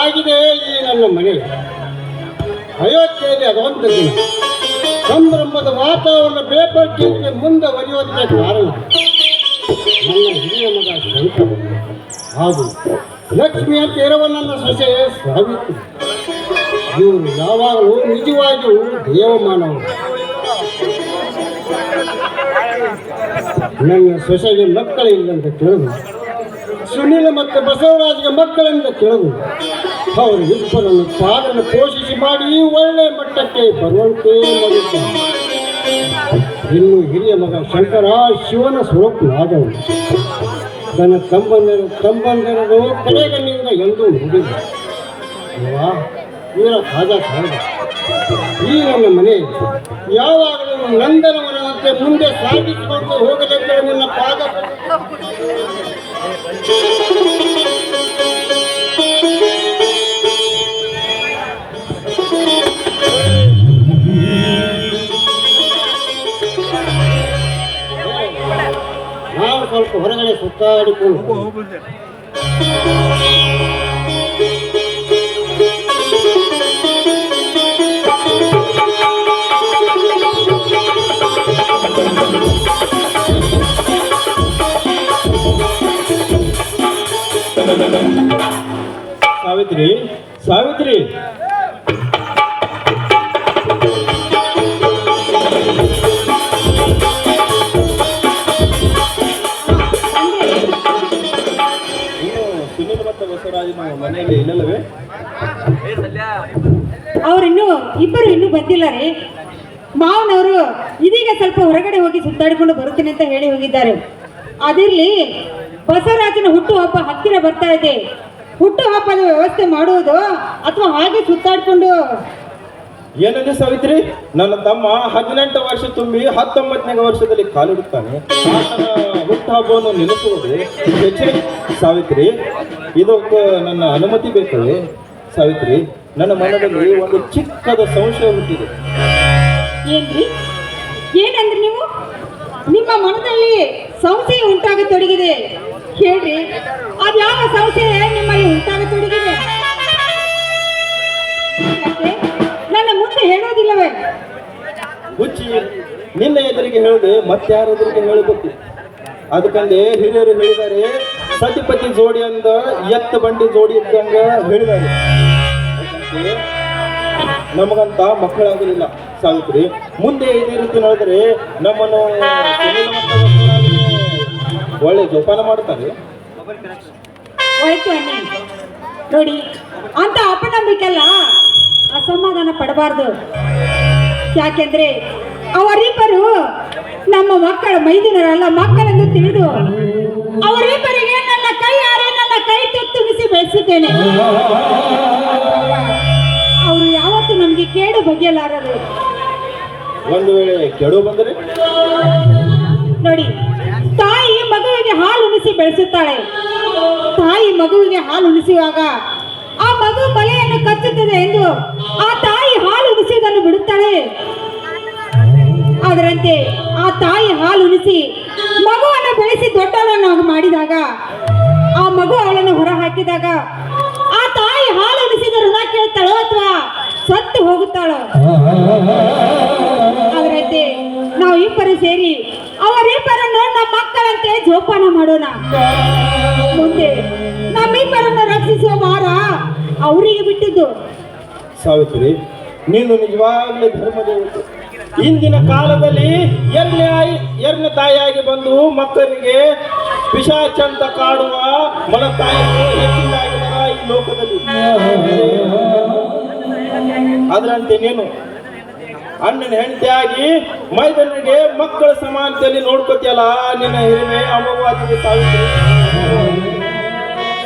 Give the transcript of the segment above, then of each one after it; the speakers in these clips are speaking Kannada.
ಆಗಿದೆ ಈ ನನ್ನ ಮನೆ. ಅಯೋಧ್ಯೆಯಲ್ಲಿ ಅದೊಂದು ದಿನ. ಸಂಭ್ರಮದ ವಾತಾವರಣ ಬೇಪಟ್ಟಿಗೆ ಮುಂದೆ ಒಲಿಯೋದಕ್ಕೆ ಕಾರಣ. ನನ್ನ ಹಿರಿಯ ಮಗ ಹಾಗೂ ಲಕ್ಷ್ಮಿಯ ಅಂತ ಇರುವ ನನ್ನ ಸೊಸೆ ಸಾವಿತ್ರಿ. ಇವರು ಯಾವಾಗಲೂ ನಿಜವಾಗಿಯೂ ದೇವಮಾನವರು. ನನ್ನ ಸೊಸೆಗೆ ಮಕ್ಕಳಿಲ್ಲಂತ ತಿಳಿದು. ಸುನಿಲ ಮತ್ತು ಬಸವರಾಜ್ಗೆ ಮಕ್ಕಳಿಂದ ಕೆಳಗು ಅವರು ಇಬ್ಬರನ್ನು ಸಾಧನೆ ಪೋಷಿಸಿ ಮಾಡಿ ಒಳ್ಳೆ ಮಟ್ಟಕ್ಕೆ ಬರುವಂತೆ ಇನ್ನು ಹಿರಿಯ ಮಗ ಶಂಕರ ಶಿವನ ಸ್ವರೂಪನಾದವನು ತನ್ನ ತಂಬಂದಿರ ತಂಬಂದಿರೋ ಕಡೆಗಣ್ಣಿಂದ ಎಂದೂ ಅಲ್ವಾ ಇವರ ಕಾದ ಈ ನನ್ನ ಮನೆ ಯಾವಾಗಲೂ ನಂದನವನಂತೆ ಮುಂದೆ ಸಾಗಿಸಿಕೊಂಡು ಹೋಗಬೇಕು ನನ್ನ ಪಾದ ಸ್ವಲ್ಪ ಹೊರಗಡೆ ಸುತ್ತಾಡಿಕೊಂಡು ಸಾವಿತ್ರಿ ಸಾವಿತ್ರಿ. ಅವ್ರಿನ್ನೂ, ಇಬ್ಬರು ಇನ್ನೂ ಬಂದಿಲ್ಲ ರೀ. ಮಾವನವರು ಇದೀಗ ಸ್ವಲ್ಪ ಹೊರಗಡೆ ಹೋಗಿ ಸುತ್ತಾಡಿಕೊಂಡು ಬರುತ್ತೇನೆ ಅಂತ ಹೇಳಿ ಹೋಗಿದ್ದಾರೆ. ಅದಿರ್ಲಿ ಬಸವರಾಜನ ಹುಟ್ಟುಹಬ್ಬ ಹತ್ತಿರ ಬರ್ತಾ ಇದೆ. ಹುಟ್ಟುಹಬ್ಬದ ವ್ಯವಸ್ಥೆ ಮಾಡುವುದು ಅಥವಾ ಹಾಗೆ ಸುತ್ತಾಡಿಕೊಂಡು? ಏನಂದ್ರೆ ಸಾವಿತ್ರಿ? ನನ್ನ ತಮ್ಮ ಹದಿನೆಂಟು ವರ್ಷ ತುಂಬಿ ಹತ್ತೊಂಬತ್ತನೇ ವರ್ಷದಲ್ಲಿ ಕಾಲಿಡುತ್ತಾನೆ. ಆತನ ಹುಟ್ಟುಹಬ್ಬವನ್ನು ನೆನೆಸುವುದು ಸಾವಿತ್ರಿ ಇದಕ್ಕೆ ನನ್ನ ಅನುಮತಿ ಬೇಕು ಸಾವಿತ್ರಿ ನನ್ನ ಮನದಲ್ಲಿ ಒಂದು ಚಿಕ್ಕದ ಸಂಶಯ ಹುಟ್ಟಿದೆ. ಏನ್ರಿ? ಏನಂದ್ರೆ ನೀವು? ನಿಮ್ಮ ಮನದಲ್ಲಿ ಸಂಶಯ ಉಂಟಾಗತೊಡಗಿದೆ. ಹೇಳ್ರಿ. ಅದ್ಯಾವ ಸಂಶಯ ನಿಮ್ಮಲ್ಲಿ ಉಂಟಾಗ ತೊಡಗಿದೆ ನನ್ನ ಮುಂದೆ ಹೇಳೋದಿಲ್ಲವೇ? ನಿನ್ನ ಎದುರಿಗೆ ಹೇಳಿದೆ ಮತ್ತಾರ ಎದುರಿಗೆ ಹೇಳಬೇಕು? ಅದಕ್ಕಂದೆ ಹಿರಿಯರು ಹೇಳಿದ್ದಾರೆ, ಸತಿಪತಿ ಜೋಡಿ ಅಂದ, ಎತ್ತ ಬಂಡಿ ಜೋಡಿ ಇದ್ದಂಗ ಹೇಳಿದ್ದಾರೆ. ನಮಗಂತ ಮಕ್ಕಳಾಗಲಿಲ್ಲ ಸಾವಿತ್ರಿ, ಮುಂದೆ ಇದೇ ರೀತಿ ನೋಡಿದ್ರೆ ನಮ್ಮನ್ನು ಒಳ್ಳೆ ಜೋಪಾನ ಮಾಡ್ತಾರೆ ನೋಡಿ, ಅಂತ ಅಪನಂಬಿಕೆಲ್ಲ ಅಸಮಾಧಾನ ಪಡಬಾರ್ದು. ಯಾಕೆಂದ್ರೆ ಅವರಿಬ್ಬರು ನಮ್ಮ ಮಕ್ಕಳ ಮೈದಿನರಲ್ಲ, ಮಕ್ಕಳೆಂದು ತಿಳಿದು ಅವರಿಬ್ಬರಿಗೆ ನನ್ನ ಕೈ ಯಾರೇ ನನ್ನ ಕೈ ತುತ್ತುಗಿಸಿ ಬೆಳೆಸಿದ್ದೇನೆ. ಕೇಡು ಬಗೆಯಲಾರರು ಒಂದು ವೇಳೆ ಕೆಡು ಬಂದರೆ? ನೋಡಿ ತಾಯಿ ಮಗುವಿಗೆ ಹಾಲು ಉಣಿಸಿ ಬೆಳೆಸುತ್ತಾಳೆ. ತಾಯಿ ಮಗುವಿಗೆ ಹಾಲು ಉಣಿಸುವಾಗ ಆ ಮಗು ಮಲೆಯನ್ನು ಕಚ್ಚುತ್ತದೆ ಎಂದು ಆ ತಾಯಿ ಹಾಲು ಉಣಿಸುವುದನ್ನು ಬಿಡುತ್ತಾಳೆ. ಅದರಂತೆ ಆ ತಾಯಿ ಹಾಲು ಉಣಿಸಿ ಮಗುವನ್ನು ಬೆಳೆಸಿ ದೊಡ್ಡವಳನ್ನು ಮಾಡಿದಾಗ ಆ ಮಗು ಅವಳನ್ನು ಹೊರ ಹಾಕಿದಾಗ ಆ ತಾಯಿ ಹಾಲು ಉಣಿಸಿದ ಋಣ ಕೇಳ್ತಾಳೋ ಅಥವಾ ಸತ್ತು ಹೋಗುತ್ತಾಳೋ. ಅದರಂತೆ ನಾವು ಇಬ್ಬರು ಸೇರಿ ಅವರಿಬ್ಬರನ್ನು ನಮ್ಮ ಮಕ್ಕಳಂತೆ ಜೋಪಾನ ಮಾಡೋಣ. ಮುಂದೆ ನಮ್ಮಿಬ್ಬರನ್ನು ರಕ್ಷಿಸುವ ಭಾರ ಅವರಿಗೆ ಬಿಟ್ಟಿದ್ದು. ಸಾವಿತ್ರಿ, ನೀನು ನಿಜವಾಗ್ಲೂ ಧರ್ಮದೇವತೆ ಇಂದಿನ ಕಾಲದಲ್ಲಿ ಎರಡನೇ ಎರಡನೇ ತಾಯಿಯಾಗಿ ಬಂದು ಮಕ್ಕಳಿಗೆ ಪಿಶಾಚಂತ ಕಾಡುವ ಮಲತಾಯಿಗಳು ತಾಯಿ ಈ ಲೋಕದಲ್ಲಿ. ಅದರಂತೆ ನೀನು ಅಣ್ಣನ ಹೆಂಡತಿಯಾಗಿ ಮೈದನಿಗೆ ಮಕ್ಕಳ ಸಮಾಜದಲ್ಲಿ ನೋಡ್ಕೋತಿಯಲ್ಲ, ನಿನ್ನ ಹಿರಿಮೆ ಅಮೋಘವಾದ ಸಾವಿತ್ರಿ.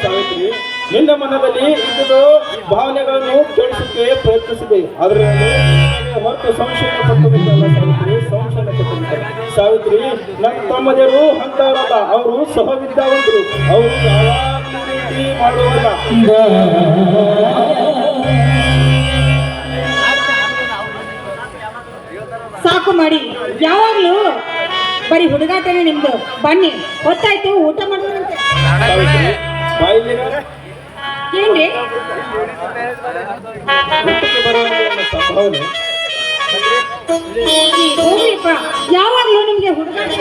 ಸಾವಿತ್ರಿ, ನಿನ್ನ ಮನದಲ್ಲಿ ಇದ್ದು ಭಾವನೆಗಳನ್ನು ಕೆಡಿಸಕ್ಕೆ ಪ್ರಯತ್ನಿಸಿದೆ. ಅದರಲ್ಲಿ ಹೊರತು ಸಂಶಯ ಪಟ್ಟುಬಿಟ್ಟಲ್ಲ ಸಾವಿತ್ರಿ, ಸಂಶಯ ಪಟ್ಟುಬಿಟ್ಟಲ್ಲ. ಸಾವಿತ್ರಿ, ನನ್ನ ತಮ್ಮದೇವರು ಅಂತವರಲ್ಲ ಅವರು ಸಹವಿದ್ದಾವಂತರು ಅವರು ಯಾವ ಮಾಡುವಲ್ಲ ಬರೀ ಹುಡುಗಾಟನೇ ನಿಮ್ದು. ಬನ್ನಿ ಗೊತ್ತಾಯ್ತು ಊಟ ಮಾಡ್ತೀನಿ ಯಾವಾಗ್ಲೂ ನಿಮ್ಗೆ ಹುಡುಗಾಟ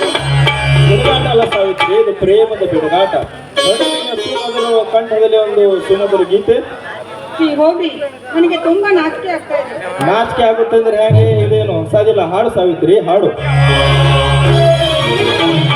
ಅಲ್ಲ ಸಾವಿತ್ರಿ ಇದು ಪ್ರೇಮದ ಸುಮಧುರ ಕಂಠದಲ್ಲಿ ಒಂದು ಸುಮಧುರ ಗೀತೆ. ಹೋಗ್ರಿ ನನಗೆ ತುಂಬಾ ನಾಚಿಕೆ ಆಗ್ತಾ ಇದೆ. ನಾಚಿಕೆ ಆಗುತ್ತೆ ಅಂದ್ರೆ ಹೇಗೆ ಇದೇನು? ಹೊಸದಿಲ್ಲ. ಹಾಡು ಸಾವಿತ್ರಿ ಹಾಡು. Thank you.